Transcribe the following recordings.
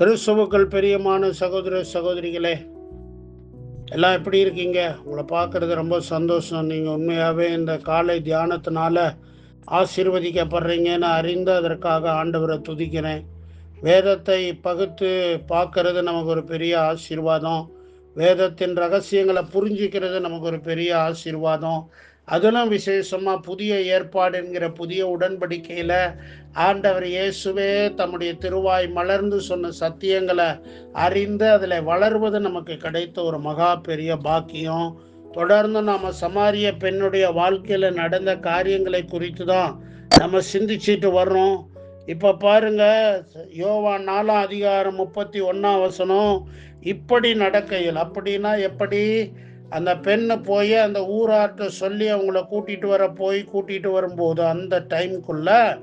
கிறிஸ்துவுக்கள் பெரியமான சகோதர சகோதரிகளே எல்லாம் எப்படி இருக்கீங்க? உங்களை பார்க்குறது ரொம்ப சந்தோஷம். நீங்கள் உண்மையாகவே இந்த காலை தியானத்தினால ஆசீர்வதிக்கப்படுறீங்கன்னு அறிந்து அதற்காக ஆண்டவரை துதிக்கிறேன். வேதத்தை பகுத்து பார்க்கறது நமக்கு ஒரு பெரிய ஆசீர்வாதம். வேதத்தின் ரகசியங்களை புரிஞ்சிக்கிறது நமக்கு ஒரு பெரிய ஆசீர்வாதம். அதிலும் விசேஷமாக புதிய ஏற்பாடுங்கிற புதிய உடன்படிக்கையில் ஆண்டவர் இயேசுவே தம்முடைய திருவாய் மலர்ந்து சொன்ன சத்தியங்களை அறிந்து அதில் வளர்வது நமக்கு கிடைத்த ஒரு மகா பெரிய பாக்கியம். தொடர்ந்து நாம் சமாரிய பெண்ணுடைய வாழ்க்கையில் நடந்த காரியங்களை குறித்து தான் நம்ம சிந்திச்சிட்டு வர்றோம். இப்போ பாருங்க யோவா நாலாம் அதிகாரம் முப்பத்தி ஒன்றாம் வசனம் இப்படி நடக்கையில் அப்படின்னா எப்படி? அந்த பெண்ணை போய் அந்த ஊராட்ட சொல்லி அவங்கள கூட்டிட்டு வர போய் கூட்டிட்டு வரும்போது அந்த டைம்குள்ள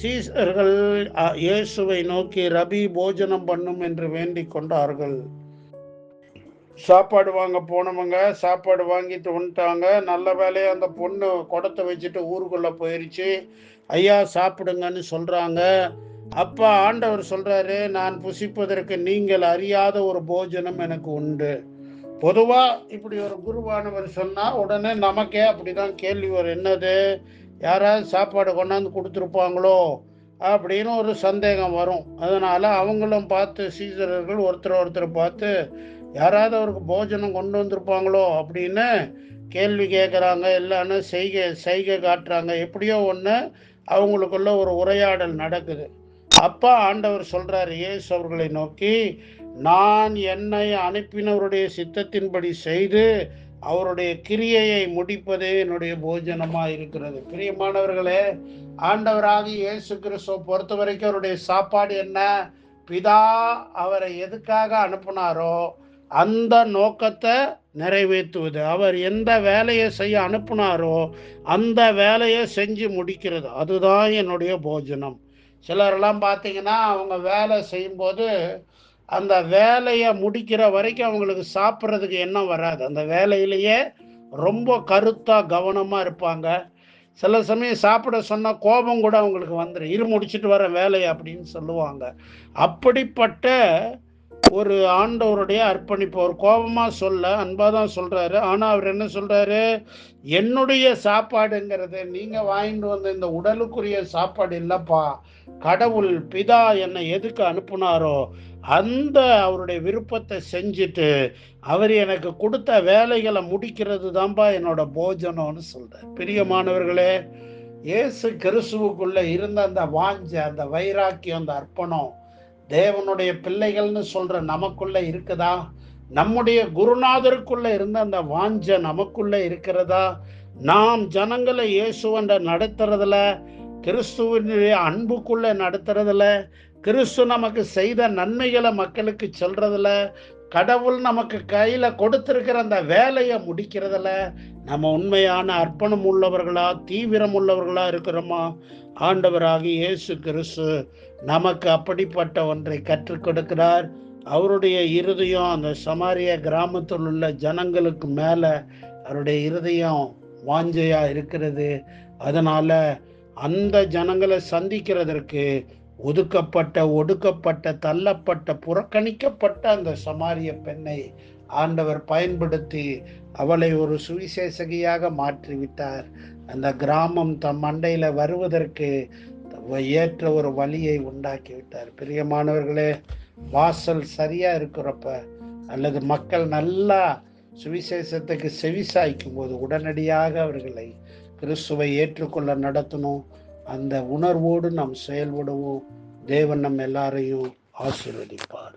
சீசர்கள் இயேசுவை நோக்கி ரபி போஜனம் பண்ணும் என்று வேண்டி கொண்டார்கள். சாப்பாடு வாங்க போனவங்க சாப்பாடு வாங்கிட்டு வந்துட்டாங்க. நல்ல வேலையை அந்த பொண்ணு குடத்தை வச்சுட்டு ஊருக்குள்ளே போயிடுச்சு ஐயா சாப்பிடுங்கன்னு சொல்கிறாங்க அப்ப ஆண்டவர் சொல்றாரு நான் புசிப்பதற்கு நீங்கள் அறியாத ஒரு போஜனம் எனக்கு உண்டு. பொதுவா இப்படி ஒரு குருவானவர் சொன்னா உடனே நமக்கே அப்படிதான் கேள்வி வரும். என்னது? யாராவது சாப்பாடு கொண்டாந்து கொடுத்துருப்பாங்களோ அப்படின்னு ஒரு சந்தேகம் வரும். அதனால அவங்களும் பார்த்து சீசரர்கள் ஒருத்தர் ஒருத்தர் பார்த்து யாராவது அவருக்கு போஜனம் கொண்டு வந்திருப்பாங்களோ அப்படின்னு கேள்வி கேட்குறாங்க இல்லைன்னு செய்கை செய்கை காட்டுறாங்க. எப்படியோ ஒன்று அவங்களுக்குள்ள ஒரு உரையாடல் நடக்குது. அப்பா ஆண்டவர் சொல்றார் இயேசு அவர்களை நோக்கி நான் என்னை அனுப்பினவருடைய சித்தத்தின்படி செய்து அவருடைய கிரியையை முடிப்பதே என்னுடைய போஜனமா இருக்கிறது. பிரியமானவர்களே ஆண்டவராகி இயேசு கிறிஸ்துவ பொறுத்த வரைக்கும் அவருடைய சாப்பாடு என்ன? பிதா அவரை எதுக்காக அனுப்புனாரோ அந்த நோக்கத்தை நிறைவேற்றுவது. அவர் எந்த வேலையை செய்ய அனுப்புனாரோ அந்த வேலையை செஞ்சு முடிக்கிறது. அதுதான் என்னுடைய போஜனம். சிலரெல்லாம் பார்த்தீங்கன்னா அவங்க வேலை செய்யும்போது அந்த வேலையை முடிக்கிற வரைக்கும் அவங்களுக்கு சாப்பிட்றதுக்கு எண்ணம் வராது. அந்த வேலையிலேயே ரொம்ப கருத்தாக கவனமாக இருப்பாங்க. சில சமயம் சாப்பிட சொன்னால் கோபம் கூட அவங்களுக்கு வந்துடும் இரு முடிச்சிட்டு வர வேலை அப்படின்னு சொல்லுவாங்க. அப்படிப்பட்ட ஒரு ஆண்டவருடைய அர்ப்பணிப்பு ஒரு கோபமாக சொல்ல அன்பாக தான் சொல்கிறாரு ஆனால் அவர் என்ன சொல்கிறாரு என்னுடைய சாப்பாடுங்கிறது நீங்கள் வாங்கிட்டு வந்த இந்த உடலுக்குரிய சாப்பாடு இல்லைப்பா. கடவுள் பிதா என்னை எதுக்கு அனுப்புனாரோ அந்த அவருடைய விருப்பத்தை செஞ்சுட்டு அவர் எனக்கு கொடுத்த வேலைகளை முடிக்கிறது தான்ப்பா என்னோட போஜனம்னு சொல்கிறார் பிரியமானவர்களே இயேசு கிறிஸ்துவுக்குள்ளே இருந்த அந்த வாஞ்ச அந்த வைராக்கியம் அந்த அர்ப்பணம் தேவனுடைய பிள்ளைகள்னு சொல்ற நமக்குள்ள இருக்குதா? நம்முடைய குருநாதருக்குள்ள இருந்த அந்த வாஞ்ச நமக்குள்ள இருக்கிறதா? நாம் ஜனங்களை இயேசுவண்ட நடத்துறதுல கிறிஸ்துவனுடைய அன்புக்குள்ள நடத்துறதுல கிறிஸ்து நமக்கு செய்த நன்மைகளை மக்களுக்கு சொல்றதுல கடவுள் நமக்கு கையில கொடுத்திருக்கிற அந்த வேலையை முடிக்கிறதுல நம்ம உண்மையான அர்ப்பணம் உள்ளவர்களா தீவிரம் உள்ளவர்களா இருக்கிறோமா? ஆண்டவராகி இயேசு கிறிஸ்து நமக்கு அப்படிப்பட்ட ஒன்றை கற்றுக் கொடுக்கிறார். அவருடைய இருதயம் அந்த சமாரிய கிராமத்தில் உள்ள ஜனங்களுக்கு மேல அவருடைய இருதயம் வாஞ்சையா இருக்கிறது. அதனால அந்த ஜனங்களை சந்திக்கிறதற்கு ஒதுக்கப்பட்ட ஒடுக்கப்பட்ட தள்ளப்பட்ட புறக்கணிக்கப்பட்ட அந்த சமாரிய பெண்ணை ஆண்டவர் பயன்படுத்தி அவளை ஒரு சுவிசேஷகியாக மாற்றிவிட்டார். அந்த கிராமம் தம் மண்டையில் வருவதற்கு ஏற்ற ஒரு வழியை உண்டாக்கி விட்டார் பிரியமானவர்களே வாசல் சரியா இருக்கிறப்ப அல்லது மக்கள் நல்லா சுவிசேஷத்துக்கு செவி சாய்க்கும் போது உடனடியாக அவர்களை கிறிஸ்துவை ஏற்றுக்கொள்ள நடத்தணும். அந்த உணர்வோடு நாம் செயல்படுவோம். தேவன் நம் எல்லாரையும் ஆசீர்வதிப்பார்.